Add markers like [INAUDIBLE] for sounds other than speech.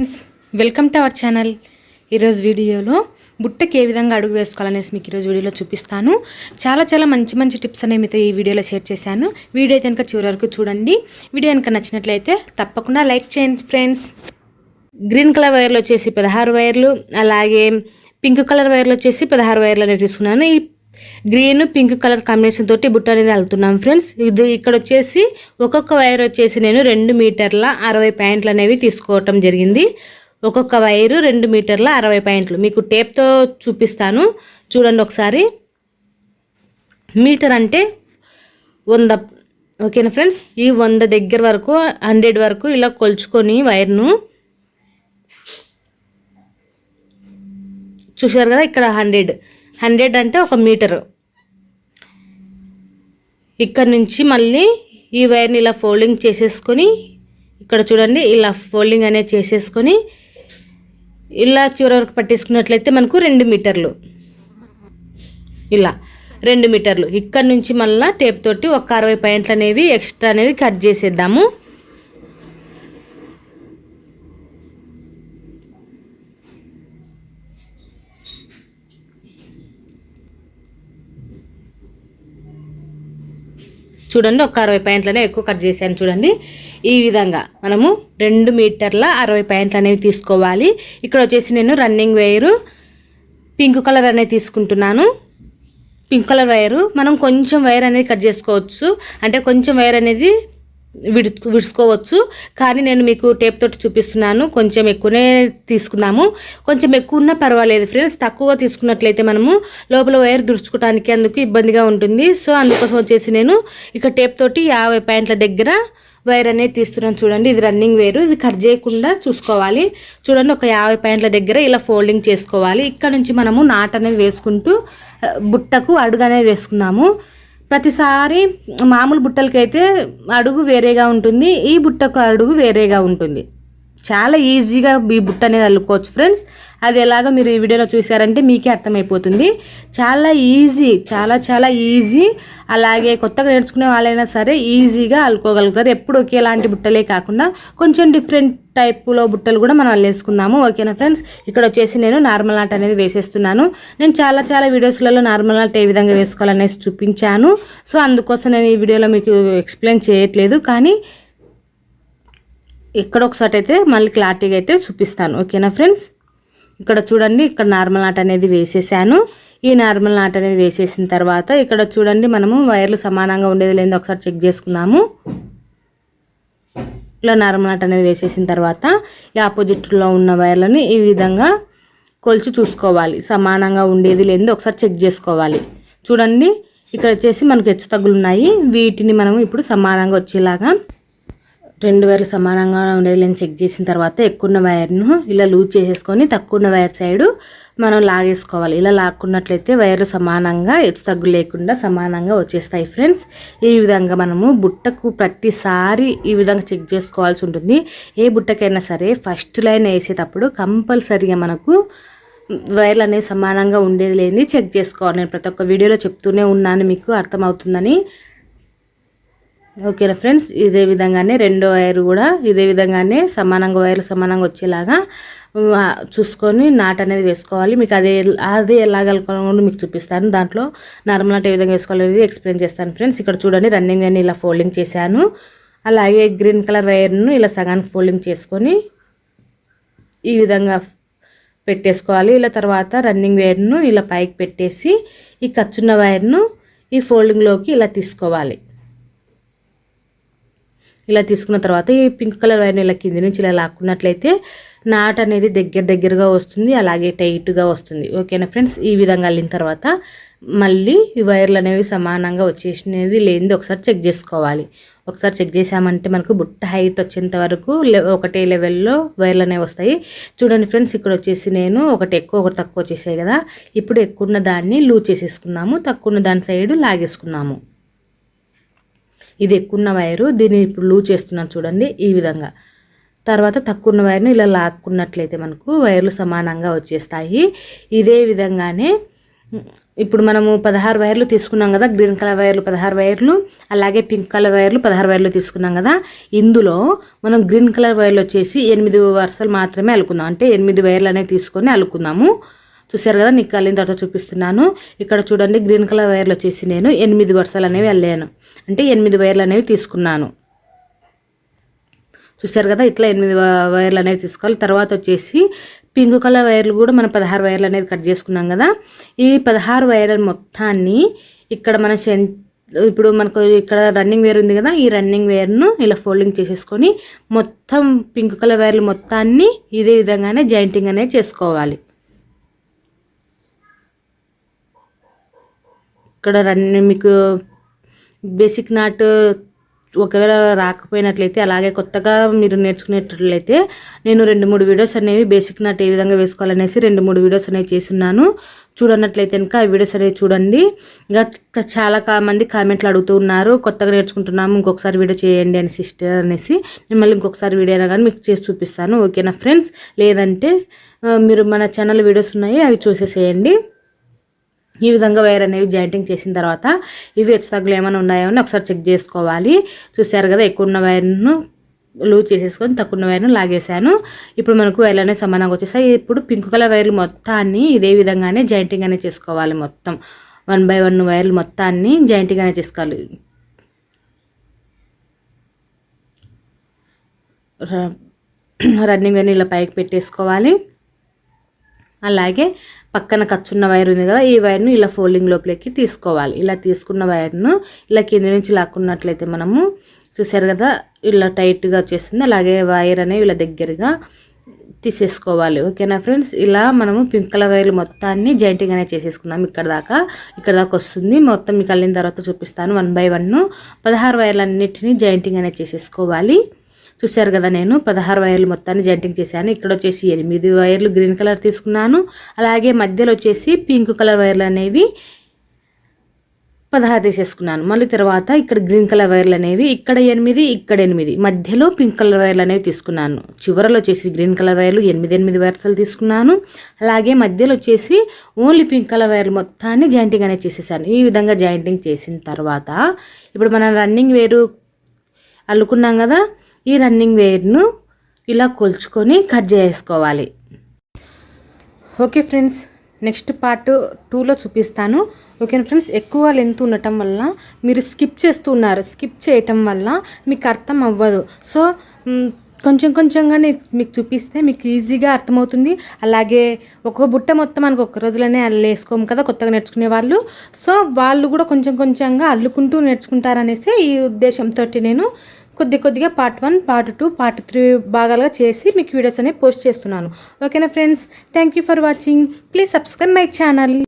Friends welcome to our channel ఈరోజు వీడియోలో బుట్టకి ఏ విధంగా అడుగు వేసుకోవాలనేసి మీకు ఈరోజు వీడియోలో చూపిస్తాను. చాలా చాలా మంచి మంచి టిప్స్ అనేవి మీతో ఈ వీడియోలో షేర్ చేశాను. వీడియో అయితే కనుక చివరి వరకు చూడండి. వీడియో కనుక నచ్చినట్లయితే తప్పకుండా లైక్ చేయండి ఫ్రెండ్స్ గ్రీన్ కలర్ వైర్లు వచ్చేసి పదహారు వైర్లు అలాగే పింక్ కలర్ వైర్లు వచ్చేసి పదహారు వైర్లు అనేవి తీసుకున్నాను. ఈ గ్రీన్ పింక్ కలర్ కాంబినేషన్ తోటి బుట్ట అనేది వెళ్తున్నాం ఫ్రెండ్స్. ఇది ఇక్కడ వచ్చేసి ఒక్కొక్క వైర్ వచ్చేసి నేను రెండు మీటర్ల అరవై పాయింట్లు అనేవి తీసుకోవటం జరిగింది. ఒక్కొక్క వైరు రెండు మీటర్ల అరవై పాయింట్లు. మీకు టేప్తో చూపిస్తాను. చూడండి ఒకసారి. మీటర్ అంటే వంద. ఓకేనా ఫ్రెండ్స్? ఈ వంద దగ్గర వరకు హండ్రెడ్ వరకు ఇలా కొలుచుకొని వైర్ను చూసారు కదా ఇక్కడ హండ్రెడ్. హండ్రెడ్ అంటే ఒక మీటరు. ఇక్కడ నుంచి మళ్ళీ ఈ వైర్ని ఇలా ఫోల్డింగ్ చేసేసుకొని ఇక్కడ చూడండి ఇలా ఫోల్డింగ్ అనేది చేసేసుకొని ఇలా చివరి వరకు పట్టేసుకున్నట్లయితే మనకు రెండు మీటర్లు. ఇలా రెండు మీటర్లు. ఇక్కడ నుంచి మళ్ళీ టేప్ తోటి ఒక అరవై పాయింట్లు అనేవి ఎక్స్ట్రా అనేది కట్ చేసేద్దాము. చూడండి ఒక అరవై పాయింట్లనే ఎక్కువ కట్ చేశాను చూడండి. ఈ విధంగా మనము రెండు మీటర్ల అరవై పాయింట్లు అనేవి తీసుకోవాలి. ఇక్కడ వచ్చేసి నేను రన్నింగ్ వైరు పింక్ కలర్ అనేది తీసుకుంటున్నాను. పింక్ కలర్ వైరు మనం కొంచెం వైర్ అనేది కట్ చేసుకోవచ్చు. అంటే కొంచెం వైర్ అనేది విడు విడుచుకోవచ్చు. కానీ నేను మీకు టేప్ తోటి చూపిస్తున్నాను. కొంచెం ఎక్కువనే తీసుకున్నాము. కొంచెం ఎక్కువ ఉన్నా పర్వాలేదు ఫ్రెండ్స్ తక్కువ తీసుకున్నట్లయితే మనము లోపల వైర్ దుడుచుకోవడానికి అందుకు ఇబ్బందిగా ఉంటుంది. సో అందుకోసం వచ్చేసి నేను ఇక టేప్ తోటి యాభై పాయింట్ల దగ్గర వైర్ అనేది తీస్తున్నాను. చూడండి ఇది రన్నింగ్ వేరు ఇది కట్ చేయకుండా చూసుకోవాలి. చూడండి ఒక యాభై పాయింట్ల దగ్గర ఇలా ఫోల్డింగ్ చేసుకోవాలి. ఇక్కడ నుంచి మనము నాట్ అనేది వేసుకుంటూ బుట్టకు అడుగు అనేది వేసుకున్నాము. ప్రతిసారి మామూలు బుట్టలకైతే అడుగు వేరేగా ఉంటుంది ఈ బుట్టకు అడుగు వేరేగా ఉంటుంది. చాలా ఈజీగా ఈ బుట్ట అనేది అల్లుకోవచ్చు ఫ్రెండ్స్ అది ఎలాగో మీరు ఈ వీడియోలో చూసారంటే మీకే అర్థమైపోతుంది. చాలా ఈజీ చాలా చాలా ఈజీ. అలాగే కొత్తగా నేర్చుకునే వాళ్ళైనా సరే ఈజీగా అల్లుకోగలుగుతారు. ఎప్పుడు ఒకేలాంటి బుట్టలే కాకుండా కొంచెం డిఫరెంట్ టైప్లో బుట్టలు కూడా మనం అల్లేసుకుందాము. ఓకేనా ఫ్రెండ్స్ ఇక్కడ వచ్చేసి నేను నార్మల్ నాట్ అనేది వేసేస్తున్నాను. నేను చాలా చాలా వీడియోస్లలో నార్మల్ నాట్ ఏ విధంగా వేసుకోవాలనేసి చూపించాను. సో అందుకోసం నేను ఈ వీడియోలో మీకు ఎక్స్ప్లెయిన్ చేయట్లేదు. కానీ ఇక్కడ ఒకసారి అయితే మళ్ళీ క్లారిటీగా అయితే చూపిస్తాను. ఓకేనా ఫ్రెండ్స్ ఇక్కడ చూడండి ఇక్కడ నార్మల్ నాట్ అనేది వేసేసాను. ఈ నార్మల్ నాట్ అనేది వేసేసిన తర్వాత ఇక్కడ చూడండి మనము వైర్లు సమానంగా ఉండేది లేదో ఒకసారి చెక్ చేసుకుందాము. ఇలా నార్మల్ నాట్ అనేది వేసేసిన తర్వాత ఈ ఆపోజిట్లో ఉన్న వైర్లని ఈ విధంగా కొలిచి చూసుకోవాలి. సమానంగా ఉండేది లేదో ఒకసారి చెక్ చేసుకోవాలి. చూడండి ఇక్కడ వచ్చేసి మనకు హెచ్చు తగ్గులు ఉన్నాయి. వీటిని మనము ఇప్పుడు సమానంగా వచ్చేలాగా రెండు వైర్లు సమానంగా ఉండేది లేని చెక్ చేసిన తర్వాత ఎక్కువ వైర్ను ఇలా లూజ్ చేసేసుకొని తక్కువ ఉన్న వైర్ సైడు మనం లాగేసుకోవాలి. ఇలా లాక్కున్నట్లయితే వైర్లు సమానంగా హెచ్చు తగ్గు లేకుండా సమానంగా వచ్చేస్తాయి ఫ్రెండ్స్. ఈ విధంగా మనము బుట్టకు ప్రతిసారి ఈ విధంగా చెక్ చేసుకోవాల్సి ఉంటుంది. ఏ బుట్టకైనా సరే ఫస్ట్ లైన్ వేసేటప్పుడు కంపల్సరీగా మనకు వైర్లు అనేవి సమానంగా ఉండేది లేని చెక్ చేసుకోవాలి. నేను ప్రతి ఒక్క వీడియోలో చెప్తూనే ఉన్నాను మీకు అర్థమవుతుందని. ఓకేనా ఫ్రెండ్స్? ఇదే విధంగానే రెండో వైర్ కూడా ఇదే విధంగానే సమానంగా వైర్లు సమానంగా వచ్చేలాగా చూసుకొని నాట్ అనేది వేసుకోవాలి. మీకు అదే అదే ఎలాగలుకోవాలని మీకు చూపిస్తాను. దాంట్లో నార్మల్ నాట్ ఏ విధంగా వేసుకోవాలనేది ఎక్స్ప్లెయిన్ చేస్తాను ఫ్రెండ్స్. ఇక్కడ చూడండి రన్నింగ్ అని ఇలా ఫోల్డింగ్ చేశాను. అలాగే గ్రీన్ కలర్ వైర్ను ఇలా సగానికి ఫోల్డింగ్ చేసుకొని ఈ విధంగా పెట్టేసుకోవాలి. ఇలా తర్వాత రన్నింగ్ వైర్ను ఇలా పైకి పెట్టేసి ఈ ఖర్చున్న వైర్ను ఈ ఫోల్డింగ్లోకి ఇలా తీసుకోవాలి. ఇలా తీసుకున్న తర్వాత ఈ పింక్ కలర్ వైర్ని ఇలా కింది నుంచి ఇలా లాక్కున్నట్లయితే నాట్ అనేది దగ్గర దగ్గరగా వస్తుంది అలాగే టైట్గా వస్తుంది. ఓకేనా ఫ్రెండ్స్? ఈ విధంగా అల్లిన తర్వాత మళ్ళీ ఈ వైర్లు అనేవి సమానంగా వచ్చేసినది లేనిది ఒకసారి చెక్ చేసుకోవాలి. ఒకసారి చెక్ చేసామంటే మనకు బుట్ట హైట్ వచ్చేంత వరకు ఒకటే లెవెల్లో వైర్లు అనేవి వస్తాయి. చూడండి ఫ్రెండ్స్ ఇక్కడ వచ్చేసి నేను ఒకటి ఎక్కువ ఒకటి తక్కువ వచ్చేసాయి కదా. ఇప్పుడు ఎక్కువ ఉన్న దాన్ని లూజ్ చేసేసుకుందాము తక్కువ ఉన్న దాని సైడ్ లాగేసుకుందాము. ఇది ఎక్కువ వైరు దీన్ని ఇప్పుడు లూజ్ చేస్తున్నాను చూడండి ఈ విధంగా. తర్వాత తక్కువ వైర్ను ఇలా లాక్కున్నట్లయితే మనకు వైర్లు సమానంగా వచ్చేస్తాయి. ఇదే విధంగానే ఇప్పుడు మనము పదహారు వైర్లు తీసుకున్నాం కదా గ్రీన్ కలర్ వైర్లు పదహారు వైర్లు అలాగే పింక్ కలర్ వైర్లు పదహారు వైర్లు తీసుకున్నాం కదా ఇందులో మనం గ్రీన్ కలర్ వైర్లు వచ్చేసి ఎనిమిది వరుసలు మాత్రమే అలుకుందాం. అంటే ఎనిమిది వైర్లు అనేవి తీసుకొని అలుకుందాము. చూసారు కదా నీకు కలిగిన తర్వాత చూపిస్తున్నాను. ఇక్కడ చూడండి గ్రీన్ కలర్ వైర్లు వచ్చేసి నేను ఎనిమిది వరుసలు అనేవి వెళ్ళాను అంటే ఎనిమిది వైర్లు అనేవి తీసుకున్నాను. చూసారు కదా ఇట్లా ఎనిమిది వైర్లు అనేవి తీసుకోవాలి. తర్వాత వచ్చేసి పింక్ కలర్ వైర్లు కూడా మనం పదహారు వైర్లు అనేవి కట్ చేసుకున్నాం కదా. ఈ పదహారు వైర్ల మొత్తాన్ని ఇక్కడ మన సెంట్ ఇప్పుడు మనకు ఇక్కడ రన్నింగ్ వేర్ ఉంది కదా ఈ రన్నింగ్ వేర్ను ఇలా ఫోల్డింగ్ చేసేసుకొని మొత్తం పింక్ కలర్ వైర్లు మొత్తాన్ని ఇదే విధంగానే జాయింటింగ్ అనేది చేసుకోవాలి. ఇక్కడ రన్ మీకు బేసిక్ నాట్ ఒకవేళ రాకపోయినట్లయితే అలాగే కొత్తగా మీరు నేర్చుకునేటట్లయితే నేను రెండు మూడు వీడియోస్ అనేవి బేసిక్ నాట్ ఏ విధంగా వేసుకోవాలనేసి రెండు మూడు వీడియోస్ అనేవి చేస్తున్నాను. చూడనట్లయితే కనుక ఆ వీడియోస్ అనేవి చూడండి. ఇంకా చాలా మంది కామెంట్లు అడుగుతూ ఉన్నారు. కొత్తగా నేర్చుకుంటున్నాము ఇంకొకసారి వీడియో చేయండి అని సిస్టర్ అనేసి. నేను మళ్ళీ ఇంకొకసారి వీడియో అయినా కానీ మీకు చేసి చూపిస్తాను. ఓకేనా ఫ్రెండ్స్ లేదంటే మీరు మన ఛానల్ వీడియోస్ ఉన్నాయి అవి చూసేసేయండి. ఈ విధంగా వైర్ అనేవి జాయింటింగ్ చేసిన తర్వాత ఇవి హెచ్చు తగ్గులు ఏమైనా ఉన్నాయో అని ఒకసారి చెక్ చేసుకోవాలి. చూసారు కదా ఎక్కువ ఉన్న వైర్ను లూజ్ చేసేసుకొని తక్కువ ఉన్న వైర్ను లాగేశాను. ఇప్పుడు మనకు వైర్లు అనేవి సమానంగా వచ్చేసాయి. ఇప్పుడు పింక్ కలర్ వైర్లు మొత్తాన్ని ఇదే విధంగానే జాయింటింగ్ అనేది చేసుకోవాలి మొత్తం. వన్ బై వన్ వైర్లు మొత్తాన్ని జాయింటింగ్ అనేది చేసుకోవాలి. [CLEARS THROAT] రన్నింగ్ అని ఇలా పైకి పెట్టేసుకోవాలి. అలాగే పక్కన కచ్చున్న వైర్ ఉంది కదా ఈ వైర్ను ఇలా ఫోల్డింగ్ లోపలికి తీసుకోవాలి. ఇలా తీసుకున్న వైర్ను ఇలా కింద నుంచి లాక్కున్నట్లయితే మనము చూసారు కదా ఇలా టైట్గా వచ్చేస్తుంది. అలాగే వైర్ అనేవి ఇలా దగ్గరగా తీసేసుకోవాలి. ఓకేనా ఫ్రెండ్స్? ఇలా మనము పింక్ కలర్ వైర్లు మొత్తాన్ని జాయింటింగ్ చేసేసుకుందాం ఇక్కడ దాకా. ఇక్కడ దాకా వస్తుంది. మొత్తం మీకు వెళ్ళిన తర్వాత చూపిస్తాను. వన్ బై వన్ పదహారు వైర్లన్నిటిని జాయింటింగ్ అనేది చేసేసుకోవాలి. చూశారు కదా నేను పదహారు వైర్లు మొత్తాన్ని జాయింటింగ్ చేశాను. ఇక్కడ వచ్చేసి ఎనిమిది వైర్లు గ్రీన్ కలర్ తీసుకున్నాను. అలాగే మధ్యలో వచ్చేసి పింక్ కలర్ వైర్లు అనేవి పదహారు తీసేసుకున్నాను. మళ్ళీ తర్వాత ఇక్కడ గ్రీన్ కలర్ వైర్లు అనేవి ఇక్కడ ఎనిమిది ఇక్కడ ఎనిమిది. మధ్యలో పింక్ కలర్ వైర్లు అనేవి తీసుకున్నాను. చివరలో వచ్చేసి గ్రీన్ కలర్ వైర్లు ఎనిమిది ఎనిమిది వరుసలు తీసుకున్నాను. అలాగే మధ్యలో వచ్చేసి ఓన్లీ పింక్ కలర్ వైర్లు మొత్తాన్ని జాయింటింగ్ అనేది చేసేసాను. ఈ విధంగా జాయింటింగ్ చేసిన తర్వాత ఇప్పుడు మనం రన్నింగ్ వేరు అల్లుకున్నాం కదా ఈ రన్నింగ్ వేర్ను ఇలా కొలుచుకొని కట్ చేసుకోవాలి. ఓకే ఫ్రెండ్స్ నెక్స్ట్ పార్ట్ టూలో చూపిస్తాను. ఓకే ఫ్రెండ్స్ ఎక్కువ లెంత్ ఉండటం వల్ల మీరు స్కిప్ చేస్తూ ఉన్నారు స్కిప్ చేయటం వల్ల మీకు అర్థం అవ్వదు. సో కొంచెం కొంచెంగానే మీకు చూపిస్తే మీకు ఈజీగా అర్థమవుతుంది. అలాగే ఒక బుట్ట మొత్తం మనకు ఒక్క రోజులోనే అల్లేసుకోము కదా కొత్తగా నేర్చుకునే వాళ్ళు. సో వాళ్ళు కూడా కొంచెం కొంచెంగా అల్లుకుంటూ నేర్చుకుంటారనేసి ఈ ఉద్దేశంతో నేను కొద్ది కొద్దిగా part one part two part three భాగాలుగా చేసి మీకు వీడియోస్ అనేవి పోస్ట్ చేస్తున్నాను. ఓకేనా friends thank you for watching please subscribe my channel